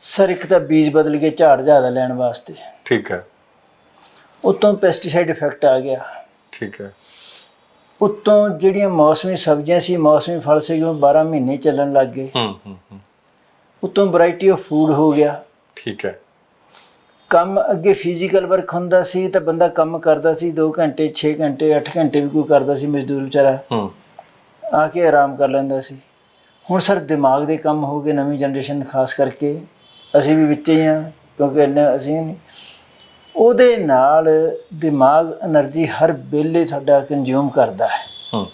Sir ਇੱਕ ਤਾਂ ਬੀਜ ਬਦਲ ਕੇ ਝਾੜ ਜ਼ਿਆਦਾ ਲੈਣ ਵਾਸਤੇ। ਠੀਕ ਹੈ। ਉਤੋਂ ਪੈਸਟੀਸਾਈਡ ਇਫੈਕਟ ਆ ਗਿਆ। ਠੀਕ ਹੈ। ਉਤੋਂ ਜਿਹੜੀਆਂ ਮੌਸਮੀ ਸਬਜ਼ੀਆਂ ਸੀ ਮੌਸਮੀ ਫਲ ਸੀ ਉਹ 12 ਮਹੀਨੇ ਚੱਲਣ ਲੱਗ ਗਏ। ਹੂੰ ਹੂੰ ਹੂੰ। ਉਤੋਂ ਵੈਰਾਈਟੀ ਆਫ ਫੂਡ ਹੋ ਗਿਆ। ਠੀਕ ਹੈ। ਕੰਮ ਅੱਗੇ ਫਿਜ਼ੀਕਲ ਵਰਕ ਹੁੰਦਾ ਸੀ ਤਾਂ ਬੰਦਾ ਕੰਮ ਕਰਦਾ ਸੀ 2 ਘੰਟੇ 6 ਘੰਟੇ 8 ਘੰਟੇ ਵੀ ਕੋਈ ਕਰਦਾ ਸੀ ਮਜ਼ਦੂਰ ਵਿਚਾਰਾ। ਹੂੰ। ਆ ਕੇ ਆਰਾਮ ਕਰ ਲੈਂਦਾ ਸੀ। ਹੁਣ ਸਰ ਦਿਮਾਗ ਦੇ ਕੰਮ ਹੋ ਗਏ ਨਵੀਂ ਜਨਰੇਸ਼ਨ ਖਾਸ ਕਰਕੇ। ਅਸੀਂ ਵੀ ਵਿੱਚ ਹੀ ਆ ਕਿਉਂਕਿ ਇੰਨੇ ਅਸੀਂ ਨਹੀਂ। ਉਹਦੇ ਨਾਲ ਦਿਮਾਗ એનર્ਜੀ ਹਰ ਵੇਲੇ ਤੁਹਾਡਾ ਕੰਜ਼ਿਊਮ ਕਰਦਾ ਹੈ।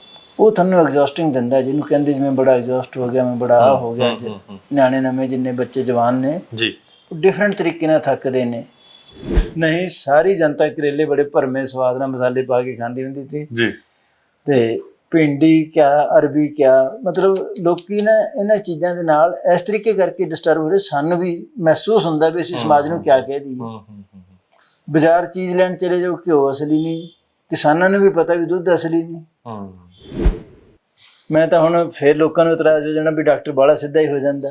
ਉਹ ਤੁਹਾਨੂੰ ਐਗਜ਼ੌਸਟਿੰਗ ਦਿੰਦਾ ਜਿਹਨੂੰ ਕਹਿੰਦੇ ਜਿਵੇਂ ਬੜਾ ਐਗਜ਼ੌਸਟ ਹੋ ਗਿਆ ਮੈਂ ਬੜਾ ਆ ਹੋ ਗਿਆ ਨਿਆਣੇ ਨਵੇਂ ਜਿੰਨੇ ਬੱਚੇ ਜਵਾਨ ਨੇ ਜੀ। ਉਹ ਡਿਫਰੈਂਟ ਤਰੀਕੇ ਨਾਲ ਥੱਕਦੇ ਨੇ। ਨਹੀਂ ਸਾਰੀ ਜਨਤਾ ਕਰੇਲੇ ਬੜੇ ਭਰਮੇ ਸਵਾਦ ਨਾਲ ਮਸਾਲੇ ਪਾ ਕੇ ਖਾਂਦੀ ਹੁੰਦੀ ਸੀ। ਜੀ। ਤੇ ਭਿੰਡੀ ਕਿਆ ਅਰਬੀ ਕਿਆ ਮਤਲਬ ਲੋਕੀ ਨਾ ਇਹਨਾਂ ਚੀਜ਼ਾਂ ਦੇ ਨਾਲ ਇਸ ਤਰੀਕੇ ਕਰਕੇ ਡਿਸਟਰਬ ਹੋ ਰਹੇ ਸਾਨੂੰ ਵੀ ਮਹਿਸੂਸ ਹੁੰਦਾ ਵੀ ਅਸੀਂ ਸਮਾਜ ਨੂੰ ਕਿਆ ਕਹਿ ਦਈਏ। ਬਾਜ਼ਾਰ ਚੀਜ਼ ਲੈਣ ਚਲੇ ਜਾਓ ਘਿਓ ਅਸਲੀ ਨਹੀਂ। ਕਿਸਾਨਾਂ ਨੂੰ ਵੀ ਪਤਾ ਵੀ ਦੁੱਧ ਅਸਲੀ ਨਹੀਂ। ਮੈਂ ਤਾਂ ਹੁਣ ਫੇਰ ਲੋਕਾਂ ਨੂੰ ਇਤਰਾਜ਼ ਹੋ ਜਾਣਾ ਵੀ ਡਾਕਟਰ ਬਾਲਾ ਸਿੱਧਾ ਹੀ ਹੋ ਜਾਂਦਾ।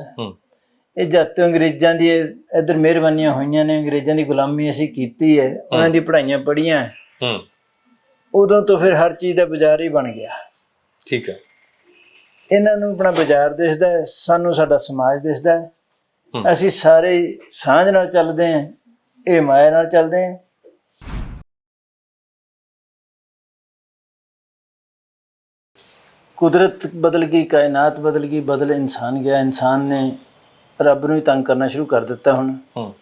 ਇਹ ਜਦ ਤੋਂ ਅੰਗਰੇਜ਼ਾਂ ਦੀ ਇੱਧਰ ਮਿਹਰਬਾਨੀਆਂ ਹੋਈਆਂ ਨੇ ਅੰਗਰੇਜ਼ਾਂ ਦੀ ਗੁਲਾਮੀ ਅਸੀਂ ਕੀਤੀ ਹੈ ਉਹਨਾਂ ਦੀ ਪੜ੍ਹਾਈਆਂ ਪੜ੍ਹੀਆਂ। ਹੂੰ ਉਦੋਂ ਤੋਂ ਫਿਰ ਹਰ ਚੀਜ਼ ਦਾ ਬਾਜ਼ਾਰ ਹੀ ਬਣ ਗਿਆ। ਠੀਕ ਹੈ। ਇਹਨਾਂ ਨੂੰ ਆਪਣਾ ਬਾਜ਼ਾਰ ਦਿਸਦਾ ਹੈ ਸਾਨੂੰ ਸਾਡਾ ਸਮਾਜ ਦਿਸਦਾ ਹੈ। ਹੂੰ। ਅਸੀਂ ਸਾਰੇ ਸਾਂਝ ਨਾਲ ਚੱਲਦੇ ਹਾਂ ਇਹ ਮਾਇਆ ਨਾਲ ਚੱਲਦੇ ਹਾਂ। ਕੁਦਰਤ ਬਦਲ ਗਈ ਕਾਇਨਾਤ ਬਦਲ ਗਈ ਬਦਲ ਇਨਸਾਨ ਗਿਆ। ਇਨਸਾਨ ਨੇ ਰੱਬ ਨੂੰ ਹੀ ਤੰਗ ਕਰਨਾ ਸ਼ੁਰੂ ਕਰ ਦਿੱਤਾ ਹੁਣ। ਹੂੰ।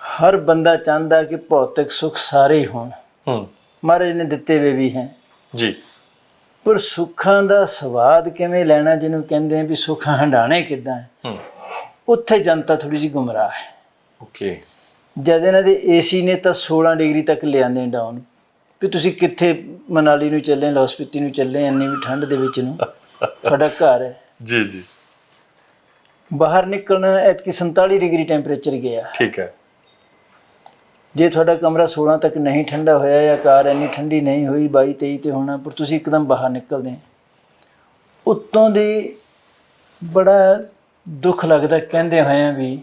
ਹਰ ਬੰਦਾ ਚਾਹੁੰਦਾ ਕਿ ਭੌਤਿਕ ਸੁੱਖ ਸਾਰੇ ਹੀ ਹੋਣ। ਹੂੰ। ਮਹਾਰਾਜ ਨੇ ਦਿੱਤੇ ਵੇ ਵੀ ਹੈ। ਜੀ। ਪਰ ਸੁੱਖਾਂ ਦਾ ਸਵਾਦ ਕਿਵੇਂ ਲੈਣਾ ਜਿਹਨੂੰ ਕਹਿੰਦੇ ਆ ਵੀ ਸੁੱਖ ਹੰਡਾਣੇ ਕਿੱਦਾਂ ਉੱਥੇ ਜਨਤਾ ਥੋੜੀ ਜਿਹੀ ਗੁੰਮਰਾਹ ਹੈ। ਓਕੇ। ਜਦ ਇਹਨਾਂ ਦੇ ਏਸੀ ਨੇ ਤਾਂ 16 ਡਿਗਰੀ ਤੱਕ ਲਿਆਂਦੇ ਡਾਊਨ। ਵੀ ਤੁਸੀਂ ਕਿੱਥੇ ਮਨਾਲੀ ਨੂੰ ਚੱਲੇ ਲੌਸਪਿਤੀ ਨੂੰ ਚੱਲੇ ਇੰਨੀ ਵੀ ਠੰਡ ਦੇ ਵਿੱਚ ਨੂੰ? ਤੁਹਾਡਾ ਘਰ ਹੈ। ਜੀ ਜੀ। ਬਾਹਰ ਨਿਕਲਣਾ ਐਤਕੀ 47 ਡਿਗਰੀ ਟੈਂਪਰੇਚਰ ਗਿਆ। ਠੀਕ ਹੈ। ਜੇ ਤੁਹਾਡਾ ਕਮਰਾ 16 ਤੱਕ ਨਹੀਂ ਠੰਡਾ ਹੋਇਆ ਜਾਂ ਕਾਰ ਇੰਨੀ ਠੰਡੀ ਨਹੀਂ ਹੋਈ 22 23 ਤੇ ਹੋਣਾ ਪਰ ਤੁਸੀਂ ਇੱਕਦਮ ਬਾਹਰ ਨਿਕਲਦੇ ਹੋ ਉੱਤੋਂ ਦੀ ਬੜਾ ਦੁੱਖ ਲੱਗਦਾ ਕਹਿੰਦੇ ਹੋਇਆਂ ਵੀ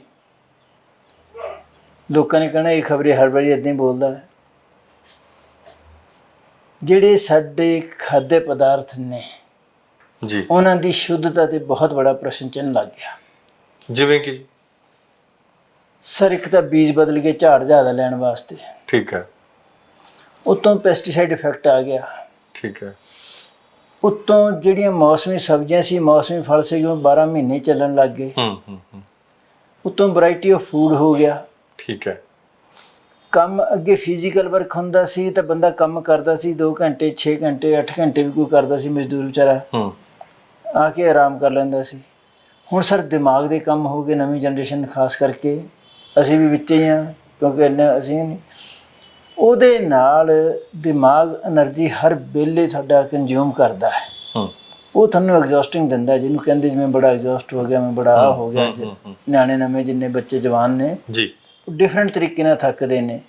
ਲੋਕਾਂ ਨੇ ਕਹਿਣਾ ਇਹ ਖਬਰੇ ਹਰ ਵਾਰੀ ਇਦਾਂ ਹੀ ਬੋਲਦਾ ਹੈ। ਜਿਹੜੇ ਸਾਡੇ ਖਾद्य ਪਦਾਰਥ ਨੇ ਜੀ। ਉਹਨਾਂ ਦੀ ਸ਼ੁੱਧਤਾ ਤੇ ਬਹੁਤ ਬੜਾ ਪ੍ਰਸ਼ਨ ਚਿੰਨ੍ਹ ਲੱਗ ਗਿਆ। ਜਿਵੇਂ ਕਿ? ਸਰ ਇੱਕ ਤਾਂ ਬੀਜ ਬਦਲ ਕੇ ਝਾੜ ਜ਼ਿਆਦਾ ਲੈਣ ਵਾਸਤੇ। ਠੀਕ ਹੈ। ਉਤੋਂ ਪੈਸਟੀਸਾਈਡ ਇਫੈਕਟ ਆ ਗਿਆ। ਠੀਕ ਹੈ। ਉਤੋਂ ਜਿਹੜੀਆਂ ਮੌਸਮੀ ਸਬਜ਼ੀਆਂ ਸੀ ਮੌਸਮੀ ਫਲ ਸੀ ਉਹ 12 ਮਹੀਨੇ ਚੱਲਣ ਲੱਗ ਗਏ। ਹੂੰ ਹੂੰ ਹੂੰ। ਉਤੋਂ ਵੈਰਾਈਟੀ ਆਫ ਫੂਡ ਹੋ ਗਿਆ। ਠੀਕ ਹੈ। ਕੰਮ ਅੱਗੇ ਫਿਜ਼ੀਕਲ ਵਰਕ ਹੁੰਦਾ ਸੀ ਤਾਂ ਬੰਦਾ ਕੰਮ ਕਰਦਾ ਸੀ 2 ਘੰਟੇ 6 ਘੰਟੇ 8 ਘੰਟੇ ਵੀ ਕੋਈ ਕਰਦਾ ਸੀ ਮਜ਼ਦੂਰ ਵਿਚਾਰਾ। ਹੂੰ। ਆ ਕੇ ਆਰਾਮ ਕਰ ਲੈਂਦਾ ਸੀ। ਹੁਣ ਸਰ ਦਿਮਾਗ ਦੇ ਕੰਮ ਹੋ ਗਏ ਨਵੀਂ ਜਨਰੇਸ਼ਨ ਖਾਸ ਕਰਕੇ। ਅਸੀਂ ਵੀ ਵਿੱਚੇ ਹੀ ਆ ਕਿਉਂਕਿ ਇੰਨਾ ਅਸੀਂ ਨਹੀਂ। ਉਹਦੇ ਨਾਲ ਦਿਮਾਗ એનર્ਜੀ ਹਰ ਵੇਲੇ ਤੁਹਾਡਾ ਕੰਜ਼ਿਊਮ ਕਰਦਾ ਹੈ। ਉਹ ਤੁਹਾਨੂੰ ਐਗਜ਼ੌਸਟਿੰਗ ਦਿੰਦਾ ਜਿਹਨੂੰ ਕਹਿੰਦੇ ਜਿਵੇਂ ਬੜਾ ਐਗਜ਼ੌਸਟ ਹੋ ਗਿਆ ਮੈਂ ਬੜਾ ਆ ਹੋ ਗਿਆ ਜੀ ਨਿਆਣੇ ਨਵੇਂ ਜਿੰਨੇ ਬੱਚੇ ਜਵਾਨ ਨੇ ਜੀ। ਉਹ ਡਿਫਰੈਂਟ ਤਰੀਕੇ ਨਾਲ ਥੱਕਦੇ ਨੇ।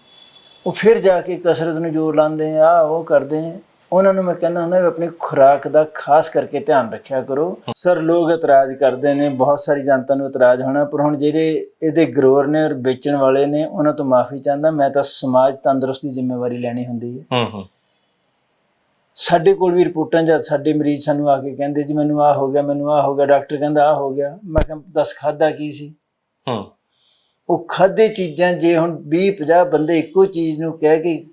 ਉਹ ਫਿਰ ਜਾ ਕੇ ਕਸਰਤ ਨੂੰ ਜ਼ੋਰ ਲਾਉਂਦੇ ਆ ਉਹ ਕਰਦੇ ਆ। ਉਹਨਾਂ ਨੂੰ ਮੈਂ ਕਹਿੰਦਾ ਹੁੰਦਾ ਵੀ ਆਪਣੀ ਖੁਰਾਕ ਦਾ ਖਾਸ ਕਰਕੇ ਧਿਆਨ ਰੱਖਿਆ ਕਰੋ। ਸਰ ਲੋਕ ਇਤਰਾਜ਼ ਕਰਦੇ ਨੇ ਬਹੁਤ ਸਾਰੀ ਜਨਤਾ ਨੂੰ ਇਤਰਾਜ਼ ਹੋਣਾ ਪਰ ਹੁਣ ਜਿਹੜੇ ਇਹਦੇ ਗਰੋਰ ਨੇ ਔਰ ਵੇਚਣ ਵਾਲੇ ਨੇ ਉਹਨਾਂ ਤੋਂ ਮਾਫੀ ਚਾਹੁੰਦਾ ਮੈਂ ਤਾਂ ਸਮਾਜ ਤੰਦਰੁਸਤ ਦੀ ਜ਼ਿੰਮੇਵਾਰੀ ਲੈਣੀ ਹੁੰਦੀ ਹੈ। ਹੂੰ ਹੂੰ। ਸਾਡੇ ਕੋਲ ਵੀ ਰਿਪੋਰਟਾਂ ਜਦ ਸਾਡੇ ਮਰੀਜ਼ ਸਾਨੂੰ ਆ ਕੇ ਕਹਿੰਦੇ ਜੀ ਮੈਨੂੰ ਆ ਹੋ ਗਿਆ ਮੈਨੂੰ ਆ ਹੋ ਗਿਆ ਡਾਕਟਰ ਕਹਿੰਦਾ ਆ ਹੋ ਗਿਆ। ਮੈਂ ਕਿਹਾ ਦੱਸ ਖਾਦਾ ਕੀ ਸੀ? ਹੂੰ। ਉਹ ਖਾਦੇ ਚੀਜ਼ਾਂ ਜੇ ਹੁਣ 20 50 ਬੰਦੇ ਇੱਕੋ ਚੀਜ਼ ਨੂੰ ਕਹਿ ਕੇ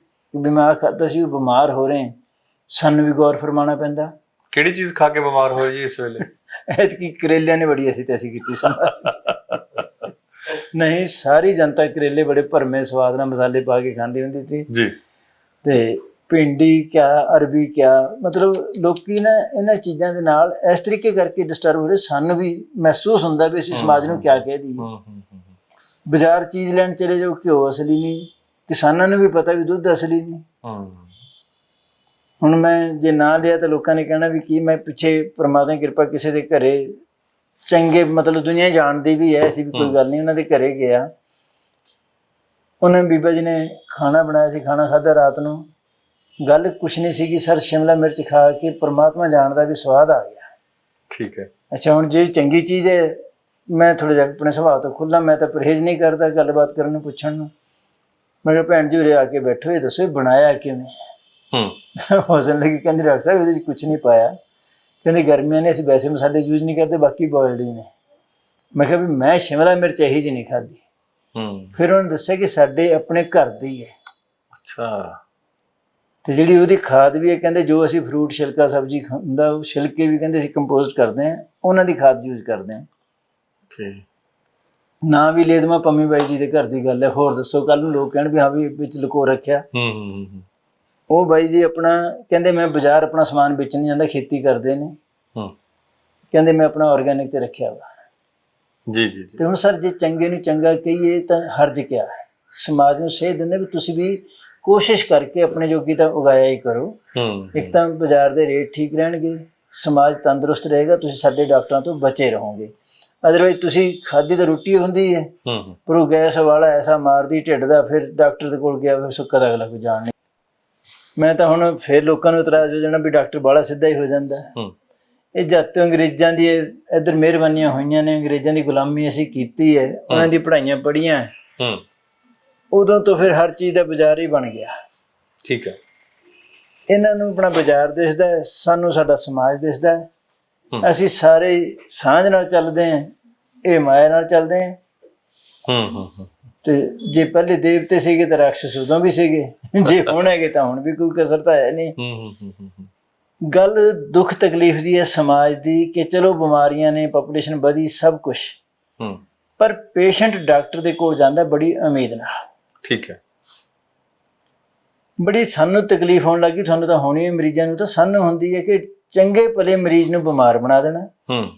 ਆਹ ਖਾਧਾ ਸੀ ਉਹ ਬਿਮਾਰ ਹੋ ਰਹੇ। ਸਾਨੂੰ ਵੀ ਗੌਰ ਫਰਮਾਉਣਾ ਪੈਂਦਾ। ਕਿਹੜੀ ਚੀਜ਼ ਖਾ ਕੇ ਬਿਮਾਰ ਹੋਏ ਜੀ ਇਸ ਵੇਲੇ? ਐਤਕੀ ਕਰੇਲਿਆਂ ਨੇ ਬੜੀ ਅਸੀਂ ਤੈਸੀ ਕੀਤੀ ਸਨ ਨਹੀਂ ਸਾਰੀ ਜਨਤਾ ਕਰੇਲੇ ਬੜੇ ਭਰਮੇ ਸਵਾਦ ਨਾਲ ਮਸਾਲੇ ਪਾ ਕੇ ਖਾਂਦੀ ਹੁੰਦੀ ਸੀ। ਜੀ। ਤੇ ਭਿੰਡੀ ਕਿਆ ਅਰਬੀ ਕਿਆ ਮਤਲਬ ਲੋਕੀ ਨਾ ਇਹਨਾਂ ਚੀਜ਼ਾਂ ਦੇ ਨਾਲ ਇਸ ਤਰੀਕੇ ਕਰਕੇ ਡਿਸਟਰਬ ਹੋ ਰਹੇ ਸਾਨੂੰ ਵੀ ਮਹਿਸੂਸ ਹੁੰਦਾ ਵੀ ਅਸੀਂ ਸਮਾਜ ਨੂੰ ਕਿਆ ਕਹਿ ਦਈਏ। ਬਾਜ਼ਾਰ ਚੀਜ਼ ਲੈਣ ਚਲੇ ਜਾਓ ਘਿਓ ਅਸਲੀ ਨਹੀਂ। ਕਿਸਾਨਾਂ ਨੂੰ ਵੀ ਪਤਾ ਵੀ ਦੁੱਧ ਅਸਲੀ ਨਹੀਂ। ਹੂੰ। ਹੁਣ ਮੈਂ ਜੇ ਨਾ ਲਿਆ ਤਾਂ ਲੋਕਾਂ ਨੇ ਕਹਿਣਾ ਵੀ ਕੀ ਮੈਂ ਪਿੱਛੇ ਪ੍ਰਮਾਤਮਾ ਦੀ ਕਿਰਪਾ ਕਿਸੇ ਦੇ ਘਰੇ ਚੰਗੇ ਮਤਲਬ ਦੁਨੀਆ ਜਾਣਦੀ ਵੀ ਹੈ ਐਸੀ ਵੀ ਕੋਈ ਗੱਲ ਨਹੀਂ ਉਹਨਾਂ ਦੇ ਘਰੇ ਗਿਆ। ਉਹਨਾਂ ਬੀਬਾ ਜੀ ਨੇ ਖਾਣਾ ਬਣਾਇਆ ਸੀ ਖਾਣਾ ਖਾਧਾ ਰਾਤ ਨੂੰ। ਗੱਲ ਕੁਛ ਨਹੀਂ ਸੀਗੀ ਸਰ ਸ਼ਿਮਲਾ ਮਿਰਚ ਖਾ ਕੇ ਪ੍ਰਮਾਤਮਾ ਜਾਣਦਾ ਵੀ ਸਵਾਦ ਆ ਗਿਆ। ਠੀਕ ਹੈ। ਅੱਛਾ ਹੁਣ ਜੇ ਚੰਗੀ ਚੀਜ਼ ਹੈ ਮੈਂ ਥੋੜਾ ਜਿਹਾ ਆਪਣੇ ਸੁਭਾਅ ਤੋਂ ਖੁੱਲਾ ਮੈਂ ਤਾਂ ਪਰਹੇਜ਼ ਨਹੀਂ ਕਰਦਾ ਗੱਲਬਾਤ ਕਰਨ ਨੂੰ ਪੁੱਛਣ ਨੂੰ। ਮੈਂ ਕਿਹਾ ਭੈਣ ਜੀ ਉਰੇ ਆ ਕੇ ਬੈਠੋ ਇਹ ਦੱਸੋ ਬਣਾਇਆ ਕਿਵੇਂ ਹੂੰ। ਹੌਸਣ ਲੱਗੀ ਕਹਿੰਦੀ ਡਾਕਟਰ ਸਾਹਿਬ ਇਹਦੇ ਵਿੱਚ ਕੁਝ ਨਹੀਂ ਪਾਇਆ। ਕਹਿੰਦੇ ਗਰਮੀਆਂ ਨੇ ਅਸੀਂ ਵੈਸੇ ਮਸਾਲੇ ਯੂਜ਼ ਨਹੀਂ ਕਰਦੇ ਬਾਕੀ ਬੋਇਲਡ ਹੀ ਨੇ। ਮੈਂ ਕਿਹਾ ਵੀ ਮੈਂ ਸ਼ਿਮਲਾ ਮਿਰਚ ਇਹੀ ਜਿਹੀ ਨਹੀਂ ਖਾਧੀ। ਹੂੰ। ਫਿਰ ਉਹਨਾਂ ਦੱਸਿਆ ਕਿ ਸਾਡੇ ਆਪਣੇ ਘਰ ਦੀ ਹੈ। ਅੱਛਾ। ਤੇ ਜਿਹੜੀ ਉਹਦੀ ਖਾਦ ਵੀ ਹੈ ਕਹਿੰਦੇ ਜੋ ਅਸੀਂ ਫਰੂਟ ਛਿਲਕਾ ਸਬਜ਼ੀ ਖਾਂਦਾ ਉਹ ਛਿਲਕੇ ਵੀ ਕਹਿੰਦੇ ਅਸੀਂ ਕੰਪੋਸਟ ਕਰਦੇ ਹਾਂ ਉਹਨਾਂ ਦੀ ਖਾਦ ਯੂਜ਼ ਕਰਦੇ ਹਾਂ। ਓਕੇ ਨਾ ਵੀ ਲੈ ਦੇਵਾਂ ਪੰਮੀ ਬਾਈ ਜੀ ਦੇ ਘਰ ਦੀ ਗੱਲ ਹੈ। ਹੋਰ ਦੱਸੋ ਕੱਲ ਨੂੰ ਲੋਕ ਕਹਿਣ ਵੀ ਹਾਂ ਵੀ ਵਿੱਚ ਲੁਕੋ ਰੱਖਿਆ। ਹੂੰ ਹੂੰ ਹੂੰ, ਹੂੰ। ਉਹ ਬਾਈ ਜੀ ਆਪਣਾ ਕਹਿੰਦੇ ਮੈਂ ਬਾਜ਼ਾਰ ਆਪਣਾ ਸਮਾਨ ਵੇਚਣ ਨਹੀਂ ਜਾਂਦਾ ਖੇਤੀ ਕਰਦੇ ਨੇ। ਹੂੰ। ਕਹਿੰਦੇ ਮੈਂ ਆਪਣਾ ਆਰਗੈਨਿਕ ਤੇ ਰੱਖਿਆ ਵਾ। ਜੀ ਜੀ ਤੇ ਹੁਣ ਸਰ ਜੇ ਚੰਗੇ ਨੂੰ ਚੰਗਾ ਕਹੀਏ ਤਾਂ ਹਰਜ ਕਿਆ ਹੈ? ਸਮਾਜ ਨੂੰ ਸੇਧ ਦਿੰਦੇ ਵੀ ਤੁਸੀਂ ਵੀ ਕੋਸ਼ਿਸ਼ ਕਰਕੇ ਆਪਣੇ ਜੋਗੀ ਤਾਂ ਉਗਾਇਆ ਹੀ ਕਰੋ। ਹੂੰ ਇੱਕ ਤਾਂ ਬਾਜ਼ਾਰ ਦੇ ਰੇਟ ਠੀਕ ਰਹਿਣਗੇ ਸਮਾਜ ਤੰਦਰੁਸਤ ਰਹੇਗਾ ਤੁਸੀਂ ਸਾਡੇ ਡਾਕਟਰਾਂ ਤੋਂ ਬਚੇ ਰਹੋਗੇ। ਅਦਰਵਾਈਜ਼ ਤੁਸੀਂ ਖਾਦੀ ਤਾਂ ਰੋਟੀ ਹੁੰਦੀ ਹੈ। ਹੂੰ ਪਰ ਉਹ ਗੈਸ ਵਾਲਾ ਐਸਾ ਮਾਰਦੀ ਢਿੱਡ ਦਾ ਫਿਰ ਡਾਕਟਰ ਦੇ ਕੋਲ ਗਿਆ ਫਿਰ ਸੁੱਕਾ ਦਾ ਅਗਲਾ ਕੋਈ ਜਾਣ ਮੈਂ ਤਾਂ ਹੁਣ ਫਿਰ ਲੋਕਾਂ ਨੂੰ ਇਤਰਾਜ਼ ਹੋ ਜਾਣਾ ਵੀ ਡਾਕਟਰ ਬਾਲਾ ਸਿੱਧਾ ਹੀ ਹੋ ਜਾਂਦਾ। ਹੈ। ਇਹ ਜਦ ਤੋਂ ਅੰਗਰੇਜ਼ਾਂ ਦੀ ਇੱਧਰ ਮਿਹਰਬਾਨੀਆਂ ਹੋਈਆਂ ਨੇ ਅੰਗਰੇਜ਼ਾਂ ਦੀ ਗੁਲਾਮੀ ਅਸੀਂ ਕੀਤੀ ਹੈ ਉਹਨਾਂ ਦੀ ਪੜ੍ਹਾਈਆਂ ਪੜ੍ਹੀਆਂ। ਹੈ, ਉਦੋਂ ਤੋਂ ਫਿਰ ਹਰ ਚੀਜ਼ ਦਾ ਬਾਜ਼ਾਰ ਹੀ ਬਣ ਗਿਆ। ਠੀਕ ਹੈ। ਇਹਨਾਂ ਨੂੰ ਆਪਣਾ ਬਾਜ਼ਾਰ ਦਿਸਦਾ ਹੈ ਸਾਨੂੰ ਸਾਡਾ ਸਮਾਜ ਦਿਸਦਾ ਹੈ। ਅਸੀਂ ਸਾਰੇ ਸਾਂਝ ਨਾਲ ਚੱਲਦੇ ਹਾਂ ਇਹ ਮਾਇਆ ਨਾਲ ਚੱਲਦੇ ਹੂੰ ਹੂੰ ਹੂੰ। ਤੇ ਜੇ ਪਹਿਲੇ ਦੇਵਤੇ ਸੀਗੇ ਤਾਂ ਰਾਖਸ਼ ਉਦੋਂ ਵੀ ਸੀਗੇ। ਜੇ ਹੁਣ ਹੈਗੇ ਤਾਂ ਹੁਣ ਵੀ ਕੋਈ ਕਸਰ ਤਾਂ ਹੈ ਨਹੀਂ। ਹੂੰ ਹੂੰ ਹੂੰ ਹੂੰ, ਹੂੰ। ਗੱਲ ਦੁੱਖ ਤਕਲੀਫ ਦੀ ਹੈ ਸਮਾਜ ਦੀ ਕਿ ਚਲੋ ਬਿਮਾਰੀਆਂ ਨੇ ਪੋਪੂਲੇਸ਼ਨ ਵਧੀ ਸਭ ਕੁਝ ਹੂੰ। ਪਰ ਪੇਸ਼ੈਂਟ ਡਾਕਟਰ ਦੇ ਕੋਲ ਜਾਂਦਾ ਬੜੀ ਉਮੀਦ ਨਾਲ। ਠੀਕ ਹੈ। ਬੜੀ ਸਾਨੂੰ ਤਕਲੀਫ ਹੋਣ ਲੱਗੀ ਤੁਹਾਨੂੰ ਤਾਂ ਹੋਣੀ ਹੈ ਮਰੀਜ਼ਾਂ ਨੂੰ ਤਾਂ ਸਾਨੂੰ ਹੁੰਦੀ ਹੈ ਕਿ ਚੰਗੇ ਭਲੇ ਮਰੀਜ਼ ਨੂੰ ਬਿਮਾਰ ਬਣਾ ਦੇਣਾ। ਹੂੰ।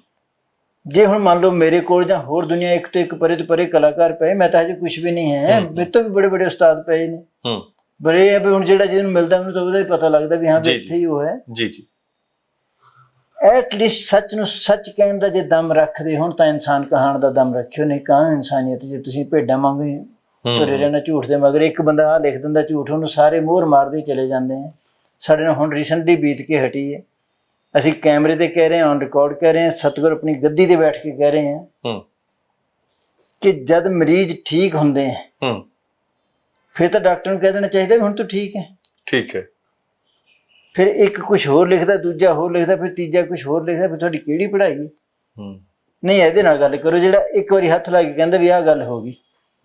ਜੇ ਹੁਣ ਮੰਨ ਲਓ ਮੇਰੇ ਕੋਲ ਜਾਂ ਹੋਰ ਦੁਨੀਆ ਇੱਕ ਤੋਂ ਇੱਕ ਪਰੇ ਤੋਂ ਪਰੇ ਕਲਾਕਾਰ ਪਏ ਮੈਂ ਤਾਂ ਹਜੇ ਕੁਝ ਵੀ ਨਹੀਂ ਹੈ। ਹੂੰ। ਮੇਰੇ ਤੋਂ ਵੀ ਬੜੇ ਬੜੇ ਉਸਤਾਦ ਪਏ ਨੇ। ਹੂੰ। ਬੜੇ ਆ ਵੀ ਹੁਣ ਜਿਹੜਾ ਜਿਹਨੂੰ ਮਿਲਦਾ ਉਹਨੂੰ ਤਾਂ ਉਹਦਾ ਹੀ ਪਤਾ ਲੱਗਦਾ ਵੀ ਹਾਂ ਵੀ। ਇੱਥੇ ਹੀ ਉਹ ਹੈ। ਜੀ। ਜੀ ਐਟ ਲੀਸਟ ਸੱਚ ਨੂੰ ਸੱਚ ਕਹਿਣ ਦਾ ਜੇ ਦਮ ਰੱਖਦੇ ਹੁਣ ਤਾਂ ਇਨਸਾਨ ਕਹਾਣ ਦਾ ਦਮ ਰੱਖਿਓ ਨਹੀਂ ਕਾਂ ਇਨਸਾਨੀਅਤ ਜੇ ਤੁਸੀਂ ਭੇਡਾਂ ਹੀ ਤੁਰੇ ਰਹਿਣਾ ਝੂਠ ਦੇ ਮਗਰ ਇੱਕ ਬੰਦਾ ਆ ਲਿਖ ਦਿੰਦਾ ਝੂਠ ਉਹਨੂੰ ਸਾਰੇ ਮੋਹਰ ਮਾਰਦੇ ਹੀ ਚਲੇ ਜਾਂਦੇ ਆ। ਸਾਡੇ ਨਾਲ ਹੁਣ ਰੀਸੈਂਟਲੀ ਬੀਤ ਕੇ ਹਟੀ ਹੈ। ਅਸੀਂ ਕੈਮਰੇ ਤੇ ਕਹਿ ਰਹੇ ਹਾਂ ਔਨ ਰਿਕਾਰਡ ਕਹਿ ਰਹੇ ਹਾਂ ਸਤਿਗੁਰ ਆਪਣੀ ਗੱਦੀ ਤੇ ਬੈਠ ਕੇ ਕਹਿ ਰਹੇ ਹਾਂ ਹੂੰ। ਕਿ ਜਦ ਮਰੀਜ਼ ਠੀਕ ਹੁੰਦੇ ਆ ਹੂੰ। ਫਿਰ ਤਾਂ ਡਾਕਟਰ ਨੂੰ ਕਹਿ ਦੇਣਾ ਚਾਹੀਦਾ ਵੀ ਹੁਣ ਤੂੰ ਠੀਕ ਹੈ। ਠੀਕ ਹੈ। ਫਿਰ ਇੱਕ ਕੁਝ ਹੋਰ ਲਿਖਦਾ ਦੂਜਾ ਹੋਰ ਲਿਖਦਾ ਫਿਰ ਤੀਜਾ ਕੁਝ ਹੋਰ ਲਿਖਦਾ ਫਿਰ ਤੁਹਾਡੀ ਕਿਹੜੀ ਪੜ੍ਹਾਈ ਹੈ? ਹੂੰ। ਨਹੀਂ ਇਹਦੇ ਨਾਲ ਗੱਲ ਕਰੋ ਜਿਹੜਾ ਇੱਕ ਵਾਰੀ ਹੱਥ ਲਾ ਕੇ ਕਹਿੰਦਾ ਵੀ ਆਹ ਗੱਲ ਹੋ ਗਈ।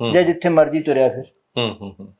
ਹੂੰ। ਜਾਂ ਜਿੱਥੇ ਮਰਜ਼ੀ ਤੁਰਿਆ ਫਿਰ। ਹੂੰ ਹੂੰ ਹੂੰ।